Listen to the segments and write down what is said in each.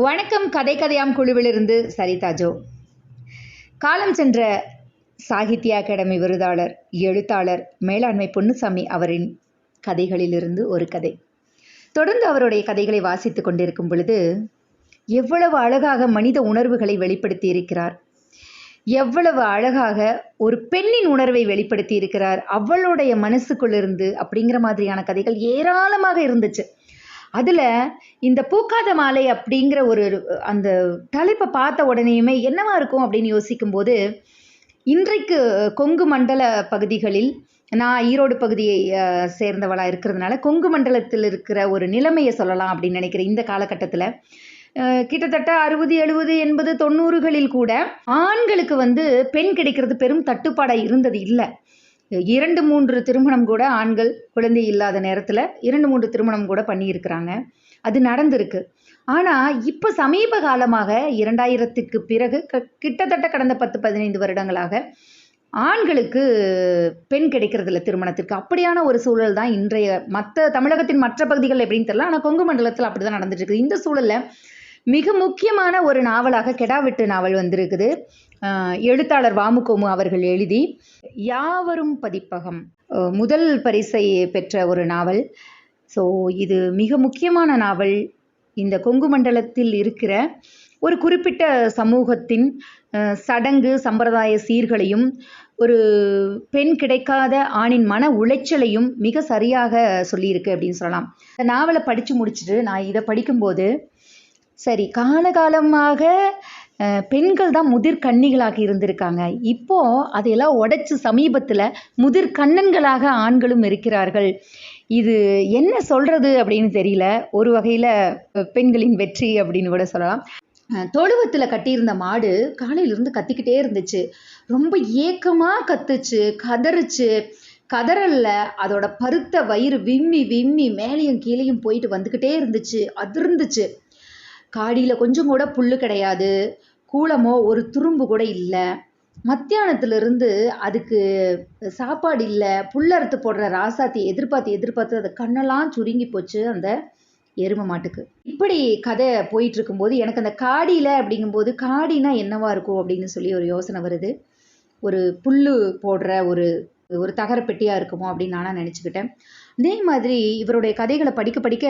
வணக்கம் கதை கதையாம் குழுவிலிருந்து சரிதா ஜோ. காலம் சென்ற சாகித்ய அகாடமி விருதாளர் எழுத்தாளர் மேலாண்மை பொன்னுசாமி அவரின் கதைகளிலிருந்து ஒரு கதை. தொடர்ந்து அவருடைய கதைகளை வாசித்துக் கொண்டிருக்கும் பொழுது எவ்வளவு அழகாக மனித உணர்வுகளை வெளிப்படுத்தி இருக்கிறார். எவ்வளவு அழகாக ஒரு பெண்ணின் உணர்வை வெளிப்படுத்தி இருக்கிறார். அவளுடைய மனசுக்குள்ளிருந்து அப்படிங்கிற மாதிரியான கதைகள் ஏராளமாக இருந்துச்சு. அதில் இந்த பூக்காத மாலை அப்படிங்கிற ஒரு அந்த தலைப்பை பார்த்த உடனேயுமே என்னவா இருக்கும் அப்படின்னு யோசிக்கும்போது இன்றைக்கு கொங்கு மண்டல பகுதிகளில் நான் ஈரோடு பகுதியை சேர்ந்தவளாக இருக்கிறதுனால கொங்கு மண்டலத்தில் இருக்கிற ஒரு நிலைமையை சொல்லலாம் அப்படின்னு நினைக்கிறேன் இந்த காலகட்டத்தில் கிட்டத்தட்ட அறுபது எழுபது எண்பது தொண்ணூறுகளில் கூட ஆண்களுக்கு வந்து பெண் கிடைக்கிறது பெரும் தட்டுப்பாடாக இருந்தது இல்லை. இரண்டு மூன்று திருமணம் கூட ஆண்கள் குழந்தை இல்லாத நேரத்தில் இரண்டு மூன்று திருமணம் கூட பண்ணியிருக்கிறாங்க. அது நடந்திருக்கு. ஆனால் இப்போ சமீப காலமாக இரண்டாயிரத்துக்கு பிறகு க கிட்டத்தட்ட கடந்த பத்து பதினைந்து வருடங்களாக ஆண்களுக்கு பெண் கிடைக்கிறதில்ல திருமணத்திற்கு. அப்படியான ஒரு சூழல் தான் இன்றைய மற்ற தமிழகத்தின் மற்ற பகுதிகள் எப்படின்னு தெரியல. ஆனால் கொங்கு மண்டலத்தில் அப்படி தான் நடந்துட்டு இருக்குது. இந்த சூழலில் மிக முக்கியமான ஒரு நாவலாக கெடாவெட்டு நாவல் வந்திருக்குது. எழுத்தாளர் வாமுகோமு அவர்கள் எழுதி யாவரும் பதிப்பகம் முதல் பரிசை பெற்ற ஒரு நாவல். ஸோ இது மிக முக்கியமான நாவல். இந்த கொங்கு மண்டலத்தில் இருக்கிற ஒரு குறிப்பிட்ட சமூகத்தின் சடங்கு சம்பிரதாய சீர்களையும் ஒரு பெண் கிடைக்காத ஆணின் மன உளைச்சலையும் மிக சரியாக சொல்லியிருக்கு அப்படின்னு சொல்லலாம். இந்த நாவலை படித்து முடிச்சுட்டு நான் இதை படிக்கும்போது சரி காலகாலமாக பெண்கள் தான் முதிர் கன்னிகளாக இருந்திருக்காங்க. இப்போ அதையெல்லாம் உடைச்சு சமீபத்தில் முதிர் கண்ணன்களாக ஆண்களும் இருக்கிறார்கள். இது என்ன சொல்றது அப்படின்னு தெரியல. ஒரு வகையில் பெண்களின் வெற்றி அப்படின்னு கூட சொல்லலாம். தொழுவத்தில் கட்டியிருந்த மாடு காலையிலிருந்து கத்திக்கிட்டே இருந்துச்சு. ரொம்ப ஏக்கமாக கத்துச்சு கதறுச்சு. கதறல்ல. அதோட பருத்த வயிறு விம்மி விம்மி மேலேயும் கீழேயும் போயிட்டு வந்துக்கிட்டே இருந்துச்சு அதிர்ந்துச்சு. காடியில் கொஞ்சம் கூட புல் கிடையாது. கூலமோ ஒரு துரும்பு கூட இல்லை. மத்தியானத்துலேருந்து அதுக்கு சாப்பாடு இல்லை. புல்லறுத்து போடுற ராசாத்தி எதிர்பார்த்து எதிர்பார்த்து அது கண்ணெல்லாம் சுருங்கி போச்சு அந்த எருமை மாட்டுக்கு. இப்படி கதை போயிட்டு இருக்கும்போது எனக்கு அந்த காடியில் அப்படிங்கும்போது காடினா என்னவா இருக்கும் அப்படின்னு சொல்லி ஒரு யோசனை வருது. ஒரு புல்லு போடுற ஒரு ஒரு தகர பெட்டியாக இருக்குமோ அப்படின்னு நானாக நினச்சிக்கிட்டேன். அதே மாதிரி இவருடைய கதைகளை படிக்க படிக்க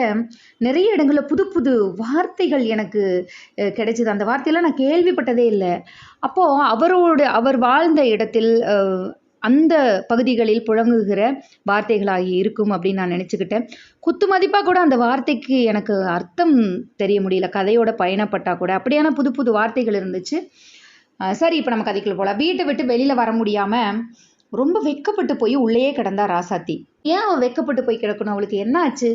நிறைய இடங்களில் புது புது வார்த்தைகள் எனக்கு கிடைச்சிது. அந்த வார்த்தையெல்லாம் நான் கேள்விப்பட்டதே இல்லை. அப்போது அவரோட அவர் வாழ்ந்த இடத்தில் அந்த பகுதிகளில் புழங்குகிற வார்த்தைகளாகி இருக்கும் அப்படின்னு நான் நினச்சிக்கிட்டேன். குத்து மதிப்பாக கூட அந்த வார்த்தைக்கு எனக்கு அர்த்தம் தெரிய முடியல. கதையோட பயணப்பட்டால் கூட. அப்படியான புது புது வார்த்தைகள் இருந்துச்சு. சரி இப்போ நம்ம கதைக்குள்ள போகலாம் வீட்டை விட்டு வெளியில் வர முடியாமல் ரொம்ப வெட்கப்பட்டு போய் உள்ளேயே கிடந்தா ராசாத்தி. ஏன் அவள் வெட்கப்பட்டு போய் கிடக்கணும்? அவளுக்கு என்ன ஆச்சு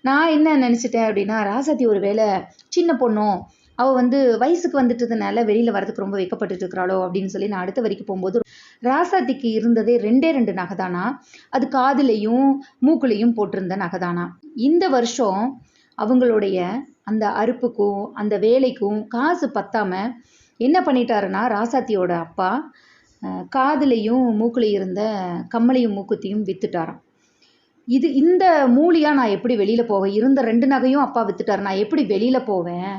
நான் என்ன நினச்சிட்டேன் அப்படின்னா ராசாத்தி ஒரு வேளை சின்ன பொண்ணும் அவள் வந்து வயசுக்கு வந்துட்டதுனால வெளியில் வரதுக்கு ரொம்ப வெட்கப்பட்டுட்டு இருக்கிறாளோ அப்படின்னு சொல்லி நான் அடுத்த வரைக்கும் போகும்போது ராசாத்திக்கு இருந்ததே ரெண்டே ரெண்டு நகைதானா? அது காதுலையும் மூக்குலையும் போட்டிருந்த நகைதானா? இந்த வருஷம் அவங்களுடைய அந்த அறுப்புக்கும் அந்த வேலைக்கும் காசு பத்தாம என்ன பண்ணிட்டாருன்னா ராசாத்தியோட அப்பா காதுலையும் மூக்கில் இருந்த கம்மலையும் மூக்குத்தியும் வித்துட்டாராம். இது இந்த மூலியாக நான் எப்படி வெளியில் போவேன்? இருந்த ரெண்டு நகையும் அப்பா வித்துட்டாரு. நான் எப்படி வெளியில் போவேன்?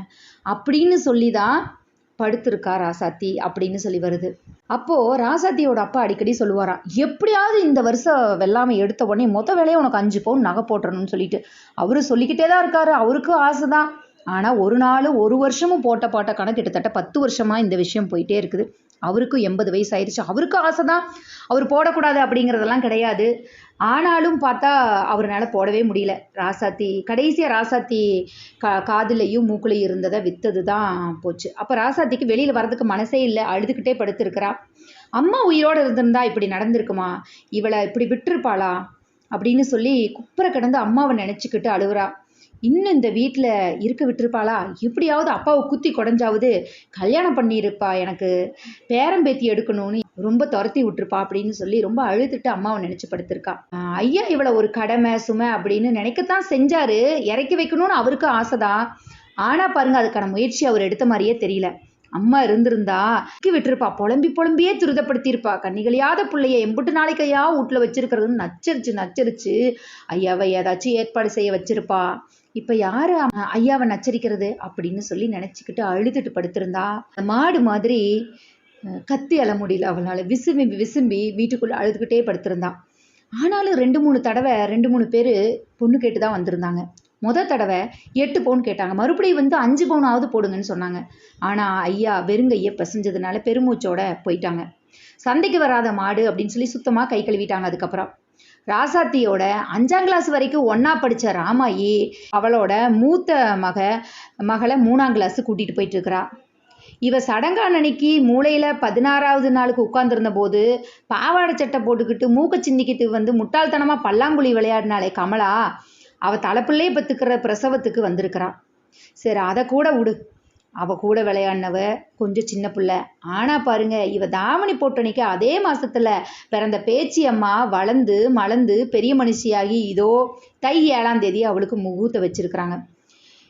அப்படின்னு சொல்லி தான் படுத்திருக்கா ராசாத்தி அப்படின்னு சொல்லி வருது. அப்போது ராசாத்தியோட அப்பா அடிக்கடி சொல்லுவாராம் எப்படியாவது இந்த வருஷம் வெள்ளாமை எடுத்த உடனே மொத்த வேலையை உனக்கு அஞ்சு பவுன் நகை போட்டுறணும்னு சொல்லிட்டு. அவரு சொல்லிக்கிட்டே தான் இருக்காரு. அவருக்கும் ஆசை தான் ஆனால் ஒரு நாள் ஒரு வருஷமும் போட்ட பாட்ட கணக்கு கிட்டத்தட்ட பத்து வருஷமாக இந்த விஷயம் போயிட்டே இருக்குது. அவருக்கும் எண்பது வயசு ஆயிடுச்சு அவருக்கும் ஆசை தான் அவர் போடக்கூடாது அப்படிங்கிறதெல்லாம் கிடையாது. ஆனாலும் பார்த்தா அவரால் போடவே முடியல. ராசாத்தி கடைசியாக ராசாத்தி கா காதுலையும் மூக்குலையும் இருந்ததை விற்றது தான் போச்சு. அப்போ ராசாத்திக்கு வெளியில் வரதுக்கு மனசே இல்லை. அழுதுகிட்டே படுத்திருக்கிறா. அம்மா உயிரோடு இருந்திருந்தா இப்படி நடந்திருக்குமா? இவளை இப்படி விட்டுருப்பாளா? அப்படின்னு சொல்லி குப்புற கிடந்து அம்மாவை நினச்சிக்கிட்டு அழுகுறா. இன்னும் இந்த வீட்டில் இருக்க விட்டுருப்பாளா? எப்படியாவது அப்பாவை குத்தி குடஞ்சாவது கல்யாணம் பண்ணியிருப்பா எனக்கு. பேரம்பேத்தி எடுக்கணும்னு ரொம்ப துரத்தி விட்டுருப்பா அப்படின்னு சொல்லி ரொம்ப அழுதுட்டு அம்மாவை நினச்சி படுத்திருக்கா. ஐயா இவ்வளோ ஒரு கடமை சுமை அப்படின்னு நினைக்கத்தான் செஞ்சாரு. இறக்கி வைக்கணும்னு அவருக்கு ஆசைதான் ஆனா பாருங்க அதுக்கான முயற்சி அவர் எடுத்த மாதிரியே தெரியல. அம்மா இருந்திருந்தா விட்டுருப்பா. புலம்பி புலம்பியே துரிதப்படுத்தியிருப்பா. கண்ணிகளியாத பிள்ளைய எம்புட்டு நாளைக்கையா வீட்டில் வச்சிருக்கிறதுன்னு நச்சரிச்சு நச்சரிச்சு ஐயாவை ஏதாச்சும் ஏற்பாடு செய்ய வச்சிருப்பா. இப்போ யார் ஐயாவை நச்சரிக்கிறது அப்படின்னு சொல்லி நினச்சிக்கிட்டு அழுதுட்டு படுத்திருந்தா அந்த மாடு மாதிரி கத்தி அழ முடியல அவளால். விசும்பி விசும்பி வீட்டுக்குள்ளே அழுதுகிட்டே படுத்திருந்தான் ஆனாலும் ரெண்டு மூணு தடவை ரெண்டு மூணு பேர் பொண்ணு கேட்டு தான் வந்திருந்தாங்க. முத தடவை எட்டு பவுன் கேட்டாங்க. மறுபடியும் வந்து அஞ்சு பவுனாவது போடுங்கன்னு சொன்னாங்க. ஆனால் ஐயா வெறுங்கையை பிசைஞ்சதுனால பெருமூச்சோட போயிட்டாங்க. சந்தைக்கு வராத மாடு அப்படின்னு சொல்லி சுத்தமாக கை கழுவிட்டாங்க அதுக்கப்புறம். ராசாத்தியோட அஞ்சாம் கிளாஸ் வரைக்கும் ஒன்றா படித்த ராமாயி அவளோட மூத்த மக மகளை மூணாம் கிளாஸ் கூட்டிகிட்டு போயிட்டு இருக்கிறா. இவ சடங்கானன்னைக்கு மூளையில் பதினாறாவது நாளுக்கு உட்கார்ந்திருந்த போது பாவாடை சட்டை போட்டுக்கிட்டு மூக்க சிந்திக்கிட்டு வந்து முட்டாள்தனமாக பல்லாங்குழி விளையாடினாலே கமலா. அவள் தலைப்பிள்ளையே பத்துக்கிற பிரசவத்துக்கு வந்திருக்கிறா. சரி அதை கூட விடு. அவ கூட விளையாடினவ கொஞ்சம் சின்ன பிள்ளை. ஆனா பாருங்க இவ தாவணி போட்டனைக்கு அதே மாசத்துல பிறந்த பேச்சி அம்மா வளர்ந்து மலர்ந்து பெரிய மனுஷியாகி இதோ தை ஏழாம் தேதி அவளுக்கு முகூர்த்த வச்சிருக்கிறாங்க.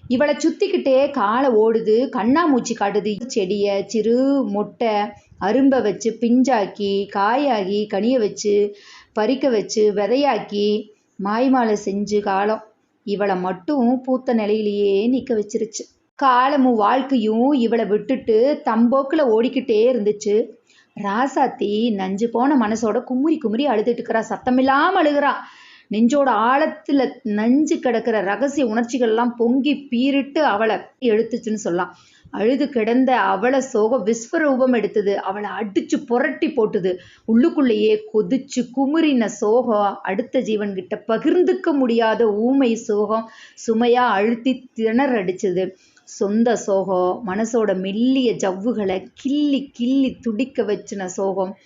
இவளை சுத்திக்கிட்டே காலை ஓடுது கண்ணாமூச்சி காட்டுது. செடியை சிறு மொட்டை அரும்பை வச்சு பிஞ்சாக்கி காயாகி கனியை வச்சு பறிக்க வச்சு விதையாக்கி மாய்மாலை செஞ்சு காலம். இவளை மட்டும் பூத்த நிலையிலேயே நிற்க வச்சிருச்சு. காலமும் வாழ்க்கையும் இவளை விட்டுட்டு தம்போக்கில் ஓடிக்கிட்டே இருந்துச்சு. ராசாத்தி நஞ்சு போன மனசோட குமுறி குமுறி அழுதுட்டு இருக்கிறா. சத்தமில்லாமல் அழுகிறா. நெஞ்சோட ஆழத்துல நஞ்சு கிடக்கிற ரகசிய உணர்ச்சிகள்லாம் பொங்கி பீரிட்டு அவளை எடுத்துச்சுன்னு சொல்லலாம். அழுது கிடந்த அவளை சோகம் விஸ்வரூபம் எடுத்தது. அவளை அடிச்சு புரட்டி போட்டுது. உள்ளுக்குள்ளேயே கொதிச்சு குமுறின சோகம் அடுத்த ஜீவன்கிட்ட பகிர்ந்துக்க முடியாத ஊமை சோகம் சுமையா அழுத்தி திணற அடிச்சது சொந்த சோகம் மனசோட மெல்லிய ஜவ்வுகளை கிள்ளி கிள்ளி துடிக்க வச்சின சோகம்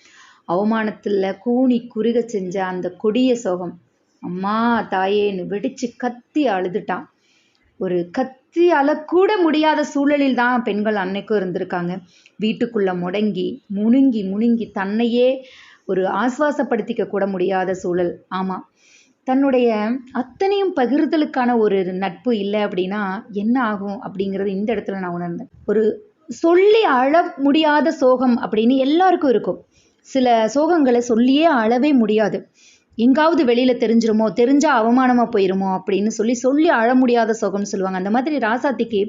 அவமானத்தில் கூனி குறுக செஞ்ச அந்த கொடிய சோகம். அம்மா தாயேன்னு வெடிச்சு கத்தி அழுதுட்டான். ஒரு கத்தி அழக்கூட முடியாத சூழலில் தான் பெண்கள் அன்னைக்கும் இருந்திருக்காங்க. வீட்டுக்குள்ள முடங்கி முணுங்கி முணுங்கி தன்னையே ஒரு ஆஸ்வாசப்படுத்திக்க கூட முடியாத சூழல். ஆமாம் தன்னுடைய அத்தனையும் பகிர்தலுக்கான ஒரு நட்பு இல்லை அப்படின்னா என்ன ஆகும் அப்படிங்கிறது இந்த இடத்துல நான் உணர்ந்தேன். ஒரு சொல்லி அழ முடியாத சோகம் அப்படின்னு எல்லாருக்கும் இருக்கும். சில சோகங்களை சொல்லியே அழவே முடியாது. எங்காவது வெளியில தெரிஞ்சிருமோ தெரிஞ்சா அவமானமா போயிருமோ அப்படின்னு சொல்லி சொல்லி அழ முடியாத சோகம்னு சொல்லுவாங்க. அந்த மாதிரி ராசாத்திக்கு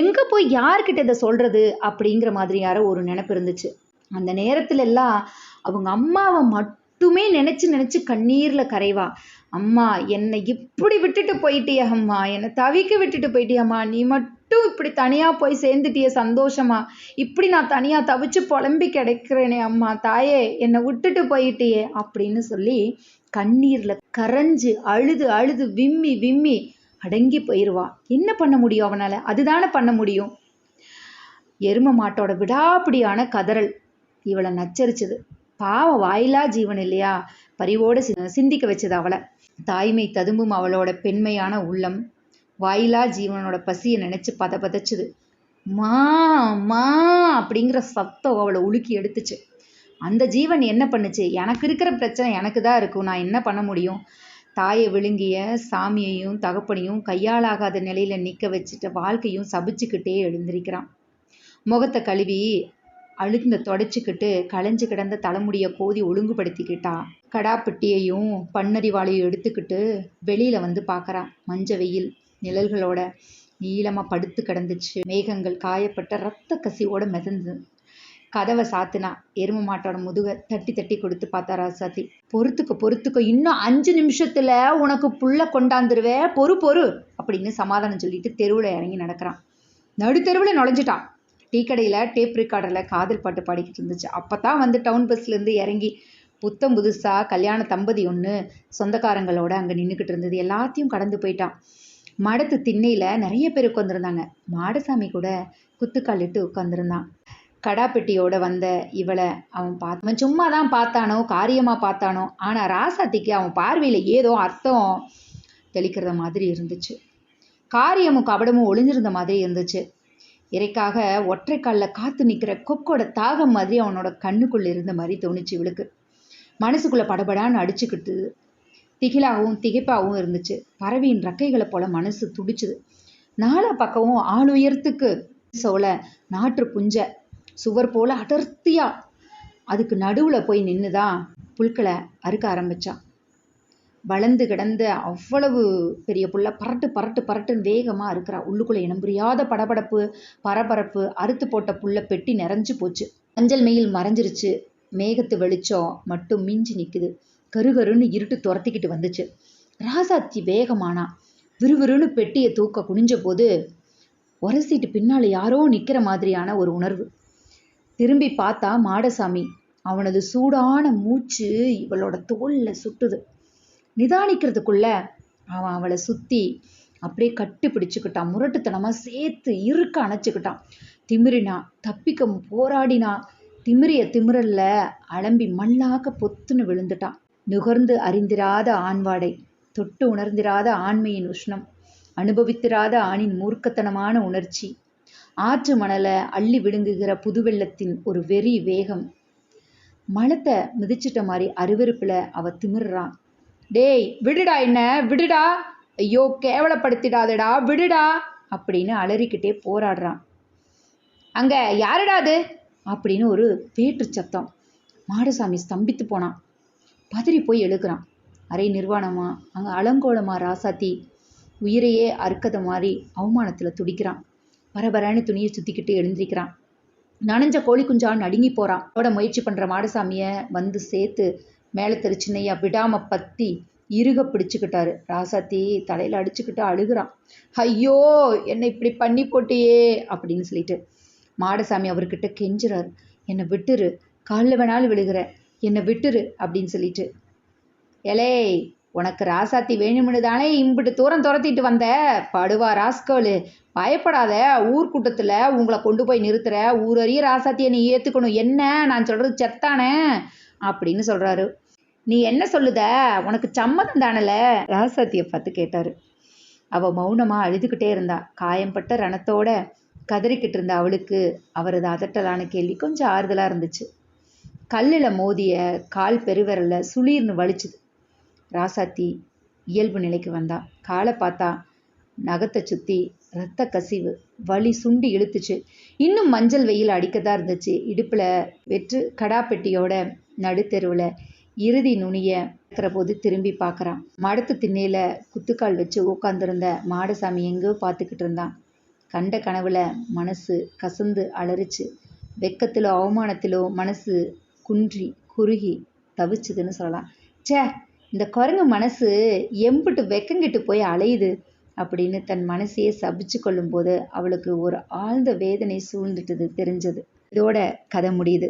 எங்க போய் யார்கிட்ட இதை சொல்றது அப்படிங்கிற மாதிரியான ஒரு நினைப்பு இருந்துச்சு. அந்த நேரத்துல எல்லாம் அவங்க அம்மாவை மட்டுமே நினைச்சு நினைச்சு கண்ணீர்ல கரைவா. அம்மா என்னை இப்படி விட்டுட்டு போயிட்டிய அம்மா. என்னை தவிக்க விட்டுட்டு போயிட்டியம்மா நீ மட்டும் இப்படி தனியா போய் சேர்ந்துட்டிய சந்தோஷமா? இப்படி நான் தனியா தவிச்சு புலம்பி கிடைக்கிறேனே அம்மா. தாயே என்னை விட்டுட்டு போயிட்டியே அப்படின்னு சொல்லி கண்ணீர்ல கரைஞ்சு அழுது அழுது விம்மி விம்மி அடங்கி போயிடுவா என்ன பண்ண முடியும் அவனால? அதுதானே பண்ண முடியும். எரும மாட்டோட விடாப்பிடியான கதறல் இவளை நச்சரிச்சது. பாவம் வாயிலா ஜீவன் இல்லையா? பரிவோடு சி- சிந்திக்க வச்சது அவளை. தாய்மை ததும்பும் அவளோட பெண்மையான உள்ளம். வாயிலா ஜீவனோட பசியை நினைச்சு பத பதச்சுது. மா மா அப்படிங்கிற சத்தம் அவளை உலுக்கி எடுத்துச்சு. அந்த ஜீவன் என்ன பண்ணுச்சு? எனக்கு இருக்கிற பிரச்சனை எனக்கு தான் இருக்கும். நான் என்ன பண்ண முடியும்? தாயை விழுங்கிய சாமியையும் தகப்பனையும் கையாளாகாத நிலையில நிக்க வச்சுட்டு வாழ்க்கையும் சபிச்சுக்கிட்டே எழுந்திருக்கிறான். முகத்தை கழுவி அழுந்த தொடச்சிக்கிட்டு களைஞ்சு கிடந்த தலைமுடியை கோதி ஒழுங்குபடுத்திக்கிட்டா. கடாப்பட்டியையும் பண்ணரிவாளையும் எடுத்துக்கிட்டு வெளியில வந்து பார்க்குறான். மஞ்ச வெயில் நிழல்களோட நீளமாக படுத்து கிடந்துச்சு. மேகங்கள் காயப்பட்ட ரத்த கசிவோட மிதந்து கதவை சாத்துனா எரும மாட்டோட முதுக தட்டி தட்டி கொடுத்து பார்த்தா ராசாத்தி பொறுத்துக்க பொறுத்துக்க இன்னும் அஞ்சு நிமிஷத்துல உனக்கு புள்ள கொண்டாந்துருவே பொறு பொறு அப்படின்னு சமாதானம் சொல்லிட்டு தெருவில் இறங்கி நடக்கிறான். நடுத்தெருவில் நுழைஞ்சிட்டான். டீ கடையில் டேப் ரெக்கார்டரில் காதல் பாட்டு பாடிக்கிட்டு இருந்துச்சு. அப்போ தான் வந்து டவுன் பஸ்லேருந்து இறங்கி புத்தம் புதுசாக கல்யாண தம்பதி ஒன்று சொந்தக்காரங்களோட அங்கே நின்றுக்கிட்டு இருந்தது. எல்லாத்தையும் கடந்து போயிட்டான். மடத்து திண்ணையில் நிறைய பேர் உட்காந்துருந்தாங்க மாடசாமி கூட குத்துக்கால் இட்டு உட்காந்துருந்தான் கடாப்பெட்டியோட வந்த இவளை அவன் பார்த்து அவன் சும்மா தான் பார்த்தானோ காரியமாக பார்த்தானோ ஆனால் ராசாத்திக்கு அவன் பார்வையில் ஏதோ அர்த்தம் தெளிக்கிறத மாதிரி இருந்துச்சு. காரியமும் கபடமும் ஒளிஞ்சிருந்த மாதிரி இருந்துச்சு. இறைக்காக ஒற்றைக்காலில் காத்து நிற்கிற கொக்கோட தாகம் மாதிரி அவனோட கண்ணுக்குள்ளே இருந்த மாதிரி தோணுச்சு இவளுக்கு. மனசுக்குள்ளே படபடான்னு அடிச்சுக்கிட்டு திகிலாகவும் திகைப்பாகவும் இருந்துச்சு. பறவையின் ரக்கைகளை போல மனசு துடிச்சுது. நாலா பக்கமும் ஆளுயரத்துக்கு சோல நாற்று புஞ்ச சுவர் போல அடர்த்தியா. அதுக்கு நடுவில் போய் நின்றுதான் புல்களை அறுக்க ஆரம்பிச்சான் வளர்ந்து கிடந்த அவ்வளவு பெரிய புள்ள பரட்டு பரட்டு பரட்டுன்னு வேகமாக இருக்கிறா உள்ளுக்குள்ளே இனம் புரியாத படபடப்பு பரபரப்பு அறுத்து போட்ட புல்ல பெட்டி நிறைஞ்சு போச்சு. அஞ்சல் மெயில் மறைஞ்சிருச்சு. மேகத்து வெளிச்சம் மட்டும் மிஞ்சி நிற்குது கருகருன்னு இருட்டு துரத்திக்கிட்டு வந்துச்சு. ராசாத்தி வேகமானா விறுவிறுன்னு பெட்டியை தூக்க குனிஞ்ச போது உரசிட்டு பின்னால் யாரோ நிற்கிற மாதிரியான ஒரு உணர்வு. திரும்பி பார்த்தா மாடசாமி அவனது சூடான மூச்சு இவளோட தோல்ல சுட்டுது. நிதானிக்கிறதுக்குள்ள அவன் அவளை சுற்றி அப்படியே கட்டி பிடிச்சுக்கிட்டான். முரட்டுத்தனமாக சேர்த்து இருக்க அணைச்சிக்கிட்டான். திமிரினா தப்பிக்க போராடினா திமிரிய திமிரல்ல அலம்பி மல்லாக்க பொத்துன்னு விழுந்துட்டான். நுகர்ந்து அறிந்திராத ஆண்வாடை தொட்டு உணர்ந்திராத ஆண்மையின் உஷ்ணம் அனுபவித்திராத ஆணின் மூர்க்கத்தனமான உணர்ச்சி ஆற்று மணலை அள்ளி விழுங்குகிற புதுவெள்ளத்தின் ஒரு வெறி வேகம். மலத்தை மிதிச்சிட்ட மாதிரி அருவருப்பில் அவ திமிர்றான். டேய் விடுடா என்ன? விடுடா? ஐயோ கேவலப்படுத்திடாதடா விடுடா? அப்படின்னு அலறிக்கிட்டே போராடுறான். அங்க யாருடா அது? அப்படின்னு ஒரு வேற்று சத்தம். மாடசாமி ஸ்தம்பித்து போனான். பதறி போய் எழுக்கிறான் அரை நிர்வாணமா? அங்கே அலங்கோலமா ராசாத்தி? உயிரையே அறுக்கத மாதிரி அவமானத்தில் துடிக்கிறான். பரபரன்னு துணியை சுற்றிக்கிட்டு எழுந்திருக்கிறான். நனைஞ்ச கோழி குஞ்சான் நடுங்கி போகிறான் ஓட முயற்சி பண்ணுற மாடசாமியை வந்து சேர்த்து மேலே தெரு விடாமல் பற்றி இருக இறுக பிடிச்சுக்கிட்டாரு. ராசாத்தி தலையில் அடிச்சுக்கிட்டு அழுகிறான். ஐயோ என்னை இப்படி பண்ணி போட்டியே அப்படின்னு சொல்லிட்டு. மாடசாமி அவர்கிட்ட கெஞ்சுறாரு. என்னை விட்டுரு காலில் வேணாலும் விழுகிற என்னை விட்டுரு அப்படின்னு சொல்லிட்டு. எலே உனக்கு ராசாத்தி வேணும்னு தானே இம்பிட்டு தூரம் துரத்திட்டு வந்த? படுவா ராஸ்கோலு. பயப்படாத ஊர்க்கூட்டத்தில் உங்களை கொண்டு போய் நிறுத்துற ஊரறிய ராசாத்தியை நீ ஏற்றுக்கணும் என்ன? நான் சொல்கிறது செத்தானே? அப்படின்னு சொல்கிறாரு நீ என்ன சொல்லுத? உனக்கு சம்மதம் தானல? ராசாத்தியை பார்த்து கேட்டார். அவள் மௌனமாக அழுதுகிட்டே இருந்தா. காயம்பட்ட ரணத்தோட கதறிக்கிட்டு இருந்த அவளுக்கு அவரது அதட்டலான கேள்வி கொஞ்சம் ஆறுதலாக இருந்துச்சு. கல்லில் மோதிய கால் பெருவிரல்ல சுளீர்னு வலிச்சுது. ராசாத்தி இயல்பு நிலைக்கு வந்தா. காலை பார்த்தா நகத்தை சுற்றி ரத்த கசிவு. வலி சுண்டி இழுத்துச்சு. இன்னும் மஞ்சள் வெயில் அடிக்கதான் இருந்துச்சு. இடுப்பில் வெற்று கடாப்பெட்டியோட நடுத்தெருவில் இறுதி நுனிய இருக்கிற போது திரும்பி பார்க்குறான் மடத்து திண்ணையில் குத்துக்கால் வச்சு உட்காந்துருந்த மாடசாமி எங்கேயோ பார்த்துக்கிட்டு இருந்தான். கண்ட கனவுல மனசு கசந்து அலறிச்சு. வெக்கத்திலோ அவமானத்திலோ மனசு குன்றி குறுகி தவிச்சுதுன்னு சொல்லலாம். ச்சே இந்த குரங்கு மனசு எம்பிட்டு வெக்கங்கிட்டு போய் அலையுது அப்படின்னு தன் மனசையே சபிச்சு கொள்ளும்போது அவளுக்கு ஒரு ஆழ்ந்த வேதனை சூழ்ந்துட்டது தெரிஞ்சது. இதோட கதை முடியுது.